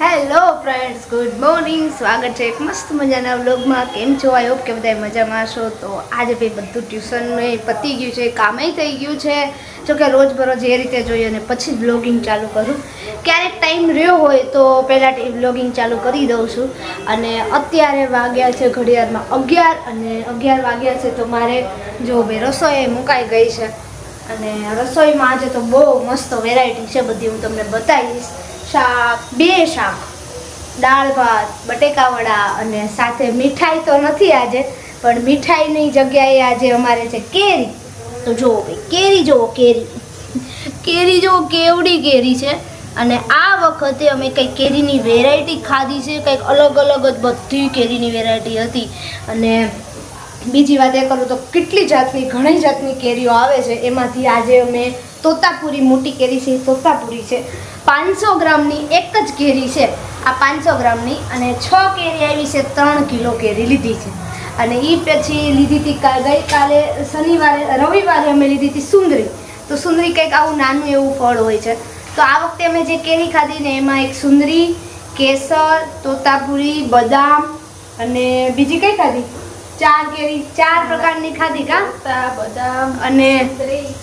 Hello friends good morning સ્વાગત છે એક મસ્ત મજાના વ્લોગમાં કેમ છો? આઈ હોપ કે બધા મજામાં હશો. તો આજે ભાઈ બધું ટ્યુશન પતી ગયું છે, કામે થઈ ગયું છે. જો કે રોજબરોજ એ રીતે જોઈએ અને પછી જ વ્લોગિંગ ચાલુ કરું. ક્યારેક ટાઈમ રહ્યો હોય તો પહેલાં વ્લોગિંગ ચાલુ કરી દઉં છું. અને અત્યારે વાગ્યા છે ઘડિયાળમાં અગિયાર અને અગિયાર વાગ્યા છે તો મારે જો ભાઈ રસોઈ મુકાઈ ગઈ છે. અને રસોઈમાં આજે તો બહુ મસ્ત વેરાયટી છે બધી હું તમને બતાવીશ. શાક, બે શાક, દાળ ભાત, બટેકા વડા અને સાથે મીઠાઈ તો નથી આજે, પણ મીઠાઈની જગ્યાએ આજે અમારે છે કેરી. તો જુઓ ભાઈ, કેરી જુઓ, કેરી. કેરી જુઓ, કેવડી કેરી છે. અને આ વખતે અમે કંઈક કેરીની વેરાયટી ખાધી છે, કંઈક અલગ અલગ જ બધી કેરીની વેરાયટી હતી. અને બીજી વાત એ કરું તો કેટલી જાતની, ઘણી જાતની કેરીઓ આવે છે. એમાંથી આજે અમે તોતાપુરી, મોટી કેરી છે, તોતાપુરી છે. પાંચસો ગ્રામની એક જ કેરી છે. આ પાંચસો ગ્રામની અને છ કેરી આવી છે ત્રણ કિલો કેરી લીધી છે. અને એ પછી લીધી હતી ગઈકાલે શનિવારે રવિવારે અમે લીધી હતી સુંદરી. તો સુંદરી કંઈક આવું નાનું એવું ફળ હોય છે. તો આ વખતે અમે જે કેરી ખાધી ને એમાં એક સુંદરી કેસર તોતાપુરી બદામ અને બીજી કઈ ખાધી? ચાર કેરી ચાર પ્રકારની ખાધી કા? બદામ અને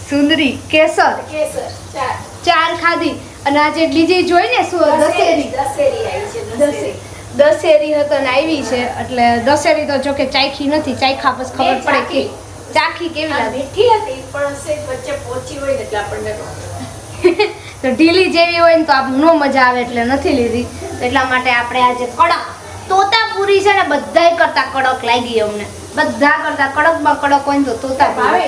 સુંદરી કેસર. કેસર ચાર. ચાર ખાધી. અને આજે બીજી જોઈ ને શું દશેરી. દશેરી. આવી છે દશેરી. દશેરી. હતો ને આવી છે એટલે દશેરી તો જો કે ચાખી નથી ચાખા પછી ખબર પડે કે ચાખી. કેવી લાગે. મીઠી હતી પણ વચ્ચે પોચી હોય એટલે આપણને તો ઢીલી જેવી હોય ને તો આપ નો મજા આવે એટલે નથી લીધી. એટલા માટે આપણે આજે કડક તોતાપુરી છે ને બધાય કરતા કડક લાગી અમને. બધા કરતા કડકમાં કડક હોય તો તોતા ભાવે.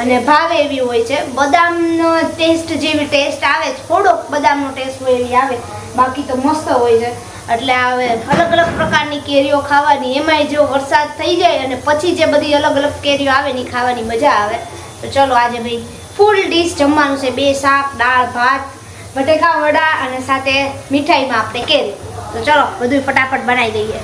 અને ભાવે એવી હોય છે. બદામનો ટેસ્ટ જેવી ટેસ્ટ આવે થોડોક બદામનો ટેસ્ટ હોય એવી આવે. બાકી તો મસ્ત હોય છે. એટલે હવે અલગ અલગ પ્રકારની કેરીઓ ખાવાની. એમાંય જો વરસાદ થઈ જાય અને પછી જે બધી અલગ અલગ કેરીઓ આવે ને ખાવાની મજા આવે. તો ચલો આજે ભાઈ ફૂલ ડીશ જમવાનું છે. બે શાક દાળ ભાત બટેકા વડા અને સાથે મીઠાઈમાં આપણે કેરી. તો ચલો બધું ફટાફટ બનાવી દઈએ.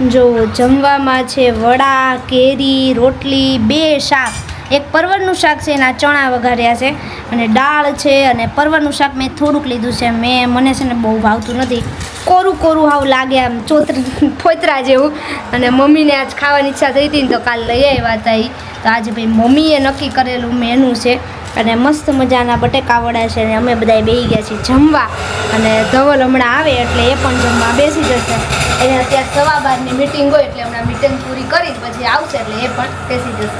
જો જમવામાં છે વડા, કેરી, રોટલી, બે શાક. એક પરવરનું શાક છે, એના ચણા વઘાર્યા છે. અને દાળ છે, અને પરવરનું શાક મેં થોડુંક લીધું છે. મેં, મને છે ને બહુ ભાવતું નથી. કોરું કોરું હાવ લાગે આમ ચોતરી ફોતરા જેવું. અને મમ્મીને આજ ખાવાની ઈચ્છા થઈ હતી ને તો કાલ લઈ આવ્યા હતા. તો આજે ભાઈ મમ્મીએ નક્કી કરેલું મેનુ છે. અને મસ્ત મજાના બટેકા વડા છે અને અમે બધા બેસી ગયા છીએ જમવા. અને ધવલ હમણાં આવે એટલે એ પણ જમવા બેસી જશે. એને અત્યારે સવા બારની મિટિંગ હોય એટલે હમણાં મિટિંગ પૂરી કરી પછી આવશે એટલે એ પણ બેસી જશે.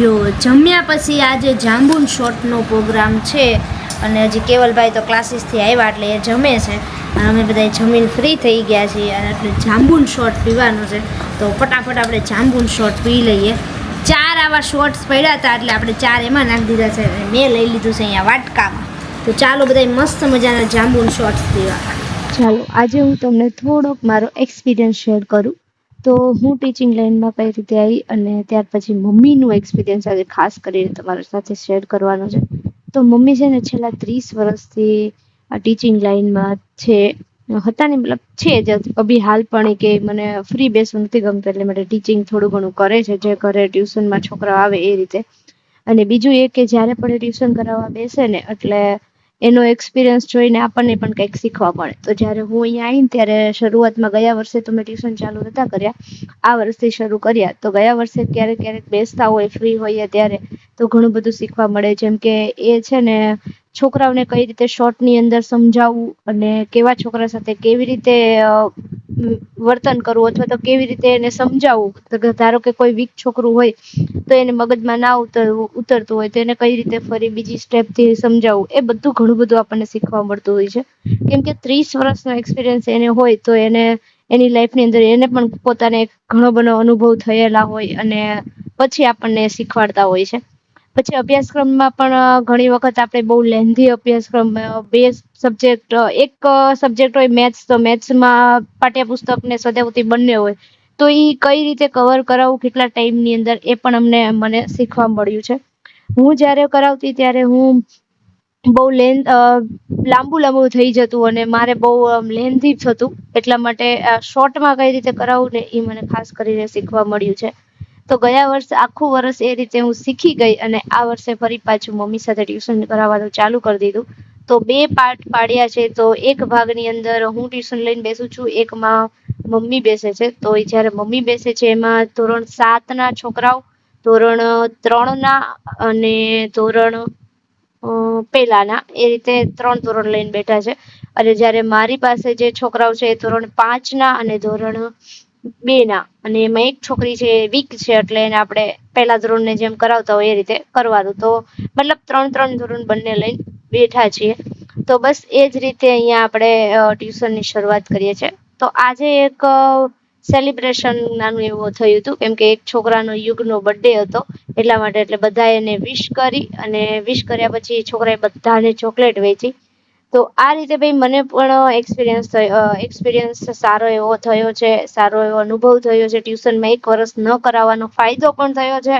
જો જમ્યા પછી આજે જાંબુન શોર્ટનો પ્રોગ્રામ છે. અને હજી કેવલભાઈ તો ક્લાસીસથી આવ્યા એટલે એ જમે છે. અને અમે બધા જમીન ફ્રી થઈ ગયા છીએ અને એટલે જાંબુન શોર્ટ પીવાનું છે. તો ફટાફટ આપણે જાંબુન શોર્ટ પી લઈએ. ચાર આવા શોર્ટ્સ પડ્યા હતા એટલે આપણે ચાર એમાં નાખી દીધા છે મેં લઈ લીધું છે અહીંયા વાટકામાં. તો ચાલો બધા મસ્ત મજાના જાંબુન શોર્ટ્સ પીવા ચાલો, આજે હું તમને થોડોક મારો એક્સપિરિયન્સ શેર કરું. તો હું ટીચિંગ લાઈનમાં કઈ રીતે આવી અને ત્યાર પછી મમ્મીનું એક્સપિરિયન્સ આજે ખાસ કરીને તમારા સાથે શેર કરવાનો છે. તો મમ્મી છે ને છેલ્લા ત્રીસ વર્ષથી આ ટીચિંગ લાઈનમાં છે. હતા ને, મતલબ છે જ. અભી હાલ પણ કે મને ફ્રી બેસવું નથી ગમતું એટલે માટે ટીચિંગ થોડું ઘણું કરે છે. જે ઘરે ટ્યુશનમાં છોકરાઓ આવે એ રીતે. અને બીજું એ કે જ્યારે પણ ટ્યુશન કરાવવા બેસે ને, એટલે એનો એક્સપિરિયન્સ જોઈને આપણને પણ કંઈક શીખવા મળે. તો જ્યારે હું અહીંયા આવીને, ત્યારે શરૂઆતમાં ગયા વર્ષે તો મેં ટ્યુશન ચાલુ નતા કર્યા. આ વર્ષથી શરૂ કર્યા. તો ગયા વર્ષે ક્યારેક ક્યારેક બેસતા હોય ફ્રી હોઈએ ત્યારે, તો ઘણું બધું શીખવા મળે. જેમ કે એ છે ને છોકરાઓને કઈ રીતે શોર્ટની અંદર સમજાવવું અને કેવા છોકરા સાથે કેવી રીતે વર્તન કરવું અથવા તો કેવી રીતે એને સમજાવવું? તો ધારો કે કોઈ વીક છોકરું હોય, તો એને મગજમાં ના ઉતરવું ઉતરતું હોય તો એને કઈ રીતે ફરી બીજી સ્ટેપથી સમજાવવું? એ બધું ઘણું બધું આપણને શીખવા મળતું હોય છે. કેમ કે ત્રીસ વર્ષનો એક્સપિરિયન્સ એને હોય તો એને, એની લાઈફની અંદર એને પણ પોતાને ઘણો બધો અનુભવ થયેલા હોય અને પછી આપણને શીખવાડતા હોય છે. પછી અભ્યાસક્રમમાં પણ ઘણી વખત આપણે બહુ લેન્ધી અભ્યાસક્રમ બે સબ્જેક્ટ એક સબ્જેક્ટ હોય મેથ્સ, તો મેથ્સમાં પાઠ્યપુસ્તક ને સદાવતી બંને હોય. તો એ કઈ રીતે કવર કરાવવું કેટલા ટાઈમની અંદર, એ પણ અમને, મને શીખવા મળ્યું છે. હું જ્યારે કરાવતી ત્યારે હું બહુ લેન લાંબુ લાંબુ થઈ જતું અને મારે બહુ લેન્ધી થતું એટલા માટે શોર્ટમાં કઈ રીતે કરાવવું ને એ મને ખાસ કરીને શીખવા મળ્યું છે. તો ગયા વર્ષે આખું વર્ષ એ રીતે હું શીખી ગઈ અને આ વર્ષે ફરી પાછું મમ્મી સાથે ટ્યુશન કરાવવાનું ચાલુ કરી દીધું. તો બે પાર્ટ પાડ્યા છે, તો એક ભાગની અંદર હું ટ્યુશન લઈને બેસું છું, એકમાં મમ્મી બેસે છે. તો જ્યારે મમ્મી બેસે છે, એમાં ધોરણ સાતના છોકરાઓ, ધોરણ ત્રણના અને ધોરણ પહેલાના એ રીતે ત્રણ ધોરણ લઈને બેઠા છે. અને જ્યારે મારી પાસે જે છોકરાઓ છે એ ધોરણ પાંચના અને ધોરણ બેના. અને એમાં એક છોકરી છે, વીક છે, એટલે એને આપણે પહેલા ધોરણને જેમ કરાવતા હોય એ રીતે કરવાનું. તો મતલબ ત્રણ ત્રણ ધોરણ બંને લઈને બેઠા છીએ. તો બસ એ જ રીતે અહીંયા આપણે ટ્યુશનની શરૂઆત કરીએ છીએ. તો આજે એક સેલિબ્રેશન નાનું એવું થયું હતું. કેમ કે એક છોકરાનો યુગનો બર્થડે હતો. એટલા માટે એટલે બધાએ એને વિશ કરી. અને વિશ કર્યા પછી છોકરાએ બધાને ચોકલેટ વેચી. તો આ રીતે ભાઈ મને પણ એક્સપિરિયન્સ થયો એક્સપિરિયન્સ સારો એવો થયો છે, સારો એવો અનુભવ થયો છે. ટ્યુશનમાં એક વર્ષ ન કરાવવાનો ફાયદો પણ થયો છે.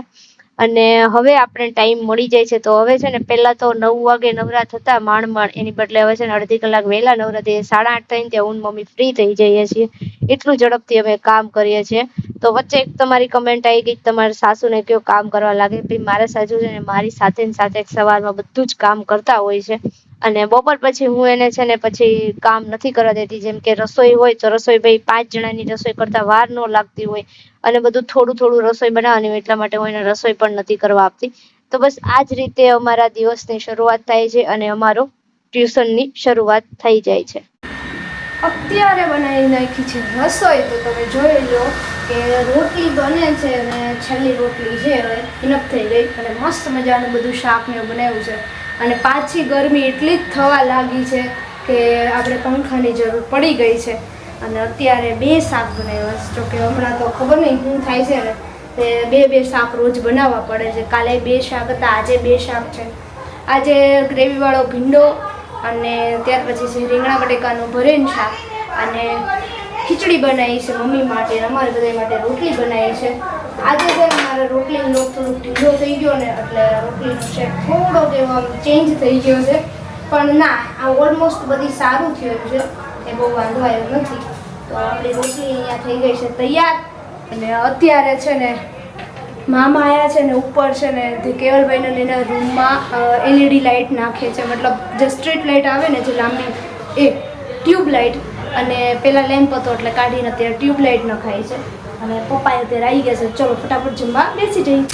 અને હવે આપણે ટાઈમ મળી જાય છે. તો હવે છે ને પહેલાં તો નવ વાગે નવરા થતા માંડ માંડ. એની બદલે હવે છે ને અડધી કલાક વહેલા નવરા થઈએ સાડા આઠ થઈને ત્યાં હું મમ્મી ફ્રી થઈ જઈએ છીએ. એટલું ઝડપથી અમે કામ કરીએ છીએ. તો વચ્ચે એક તમારી કમેન્ટ આવી ગઈ, તમારા સાસુને કયો કામ કરવા લાગે? ભાઈ મારા સાસુ છે ને મારી સાથે ને સાથે સવારમાં બધું જ કામ કરતા હોય છે. અને બપોર પછી હું એને છે ને પછી કામ નથી કરવા દેતી. જેમ કે રસોઈ હોય તો રસોઈ ભાઈ પાંચ જણાની રસોઈ કરતા વાર ન લાગતી હોય. અને બધું થોડું થોડું રસોઈ બનાવવાની હોય એટલા માટે હું એને રસોઈ પણ નથી કરવા આપતી. તો બસ આ જ રીતે અમારા દિવસની શરૂઆત થાય છે અને અમારો ટ્યુશનની શરૂઆત થઈ જાય છે. અત્યારે બનાવી નાખી છે રસોઈ. તો તમે જોઈ લો કે રોટલી બને છે અને છેલ્લી રોટલી છે હવે ઇનફ થઈ ગઈ. અને મસ્ત મજાનું બધું શાક ને બનાવ્યું છે. અને પાછી ગરમી એટલી જ થવા લાગી છે કે આપણે પંખાની જરૂર પડી ગઈ છે. અને અત્યારે બે શાક બનાવ્યા છે. જોકે હમણાં તો ખબર નહીં શું થાય છે ને, તે બે બે શાક રોજ બનાવવા પડે છે. કાલે બે શાક હતા, આજે બે શાક છે. આજે ગ્રેવીવાળો ભીંડો અને ત્યાર પછી છે રીંગણા બટેકાનું ભરેન શાક. અને ખીચડી બનાવી છે મમ્મી માટે અમારે બધા માટે રોટલી બનાવી છે. આજે છે મારે રોટલીનો લોટ થોડોક ઢીલો થઈ ગયો ને એટલે રોટલીનો શેપ થોડોક એવો આમ ચેન્જ થઈ ગયો છે. પણ ના, આ ઓલમોસ્ટ બધી સારું થયું છે. એ બહુ વાંધો આવ્યો નથી. તો આપણી રોટલી અહીંયા થઈ ગઈ છે તૈયાર. અને અત્યારે છે ને મામા આવ્યા છે ને ઉપર છે ને તે કેવલભાઈને એના રૂમમાં એલઈડી લાઇટ નાખે છે. મતલબ જે સ્ટ્રીટ લાઇટ આવે ને જે લાંબી, એ ટ્યુબ લાઇટ અને પેલા લેમ્પ હતો એટલે કાઢીને અત્યારે ટ્યુબ લાઇટ નખાય છે. અને પપ્પા અત્યારે આવી ગયા છે. ચલો, ફટાફટ જમવા બેસી જઈ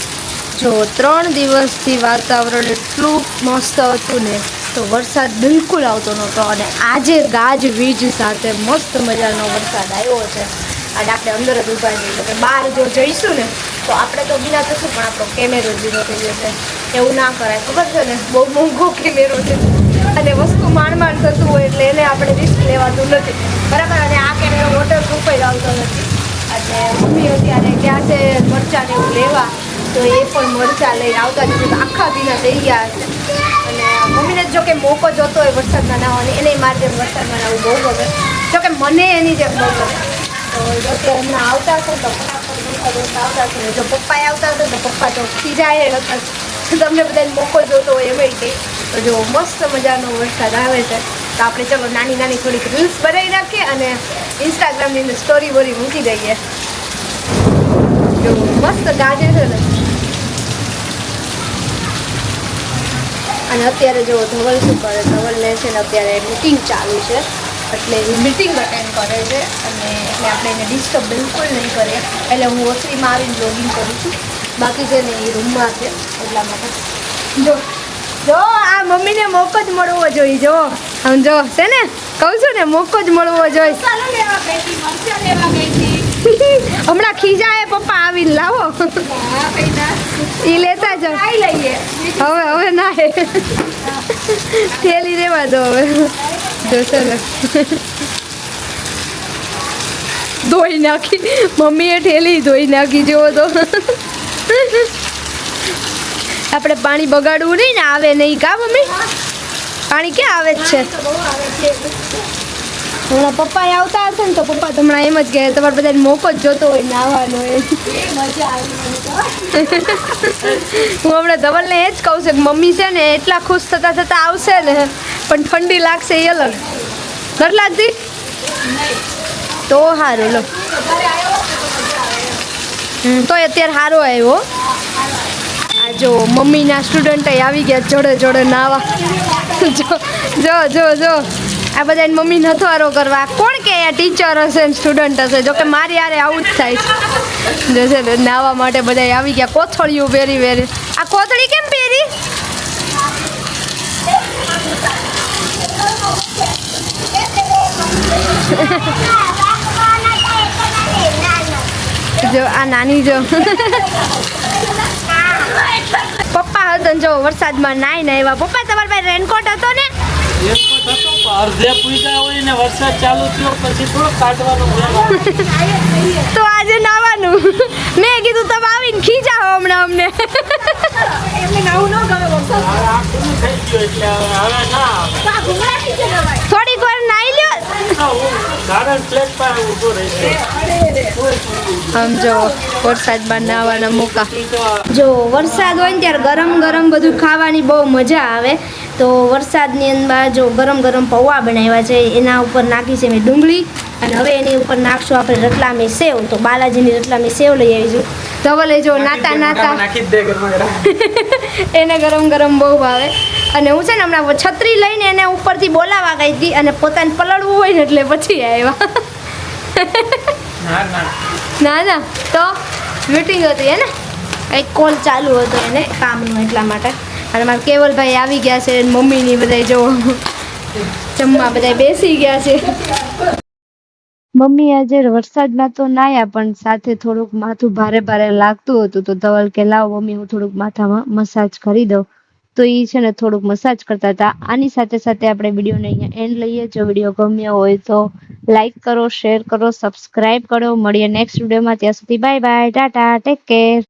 જો, ત્રણ દિવસથી વાતાવરણ એટલું મસ્ત હતું ને, તો વરસાદ બિલકુલ આવતો નહોતો. અને આજે ગાજ વીજ સાથે મસ્ત મજાનો વરસાદ આવ્યો છે. અને આપણે અંદર જ ઊભા જઈએ કે બહાર જો જઈશું ને, તો આપણે તો બીના થશું, પણ આપણો કેમેરો જીરો થઈ જશે એવું ના કરાય, ખબર છે ને? બહુ મોંઘો કેમેરો છે. અને વસ્તુ માંડ માંડ થતું હોય એટલે એને આપણે રિસ્ક લેવાતું નથી. બરાબર? અને આ કેમેરો વોટરપ્રૂફ જ આવતો નથી. અને મમ્મી અત્યારે ગયા છે, મરચાં ને એવું લેવા, તો એ પણ મરચાં લઈને આવતા જ આખા ભીના થઈ ગયા છે અને મમ્મીને જો કે મોકો જોતો હોય વરસાદમાં નાહવાની એને મારી જેમ વરસાદમાં નાહવું બહુ ગમે. જો કે મને એની જેમ બહુ ગમે. તો જો આવતા હતા તો દોડતા આવતા જો પપ્પાએ આવતા હતા તો પપ્પા તો ખીજાય હતા તમને બધાને મોકો જોતો હોય એમ કંઈ. તો જો મસ્ત મજાનો વરસાદ આવે છે. તો આપણે ચલો નાની નાની થોડીક રીલ્સ બનાવી નાખીએ અને ઇન્સ્ટાગ્રામની અંદર સ્ટોરી બોરી મૂકી દઈએ. મસ્ત ગાજે છે ને. અને અત્યારે જો ધવલ શું કરે? ધવલને છે ને અત્યારે મીટિંગ ચાલુ છે. એટલે એ મીટિંગ અટેન્ડ કરે છે. અને એટલે આપણે એને ડિસ્ટર્બ બિલકુલ નહીં કરીએ. એટલે હું ઓસરીમાં આવીને જોગિંગ કરું છું. બાકી છે ને એ રૂમમાં છે, એટલા માટે. જો જો, આ મમ્મીને મોકો જ મળવો જોઈએ, જો. આમ છે ને? કહું છું ને મોકો જ મળવો જોઈએ. હમણાં ખીજા ખીજાય પપ્પા આવીને લાવો. એ લેતા જાઓ. હવે હવે ના હે થેલી રેવા દો હવે. જોશો ને ધોઈ નાખી. મમ્મીએ ઠેલી ધોઈ નાખી જેવો તો. આપણે પાણી બગાડવું નહીં ને આવે નહીં કા મમ્મી? પાણી ક્યાં આવે છે? તો હમણાં પપ્પા આવતા હશે ને તો પપ્પા તો હમણાં એમ જ કે તમારે બધાને મોકો જ જોતો હોય નાવાનો તો. હું હમણાં ધવલને એ જ કહું છું કે મમ્મી છે ને એટલા ખુશ થતાં થતાં આવશે ને, પણ ઠંડી લાગશે એ અલગ. નથી લાગતી તો સારું લો. તોય અત્યારે સારો આવ્યો. જો મમ્મીના સ્ટુડન્ટ આવી ગયા જોડે જોડે નાવા. જો જો જો જો. આ બધા એની મમ્મી નથવારો કરવા. કોણ કે આ ટીચર હશે ને સ્ટુડન્ટ હશે? જો કે મારી યારે આવું જ થાય છે. જો છે ને, નાવા માટે બધા આવી ગયા. કોથળીઓ પહેરી પહેરી આ કોથળી કેમ પહેરી? જો, આ નાની જો. પપ્પા જો વરસાદમાં નાઈ ને એવા પપ્પા તમારા પાસે રેનકોટ હતો ને? એરપોર્ટ હતો પણ અડધે પૂજા હોય ને વરસાદ ચાલુ થયો પછી થોડું કાઢવાનું તો આજે નાવાનું. મેં કીધું તમે આવીને ખીજાવો હમણાં અમને. એમને નાવું ન ગમે વરસાદ હવે આ ખુલ્લું થઈ ગયું એટલે હવે હવે ના આવે. આમ જો વરસાદમાં નાવાના મોકા. જો વરસાદ હોય ને ત્યારે ગરમ ગરમ બધું ખાવાની બહુ મજા આવે. તો વરસાદની અંદર જો ગરમ ગરમ પૌવા બનાવ્યા છે એના ઉપર નાખી છે મેં ડુંગળી. અને હવે એની ઉપર નાખશું આપણે રતલામી સેવ. તો બાલાજીની રતલામી સેવ લઈ આવીશું ધવલે જો નાતા નાતા. એને ગરમ ગરમ બહુ ભાવે. અને હું છે ને હમણાં છત્રી લઈને એને ઉપરથી બોલાવા ગઈ હતી અને પોતાને પલળવું હોય ને એટલે પછી આવ્યા. ના ના. તો મીટિંગ હતી હે ને? કંઈક કોલ ચાલુ હતો એને કામનું એટલા માટે. અને મારા કેવલભાઈ આવી ગયા છે મમ્મીની બધા જો જમવા બધા બેસી ગયા છે. મમ્મી આજે વરસાદમાં તો નાયા પણ સાથે થોડુંક માથું ભારે ભારે લાગતું હતું. તો ધવલ કે લાવ મમ્મી હું થોડુંક માથામાં મસાજ કરી દઉં. તો એ છે ને થોડુંક મસાજ કરતા હતા. આની સાથે સાથે આપણે વિડીયોને અહીંયા એન્ડ લઈએ. જો વીડિયો ગમ્યો હોય તો લાઈક કરો શેર કરો સબસ્ક્રાઈબ કરો. મળીએ નેક્સ્ટ વિડીયોમાં ત્યાં સુધી bye bye tata. Take care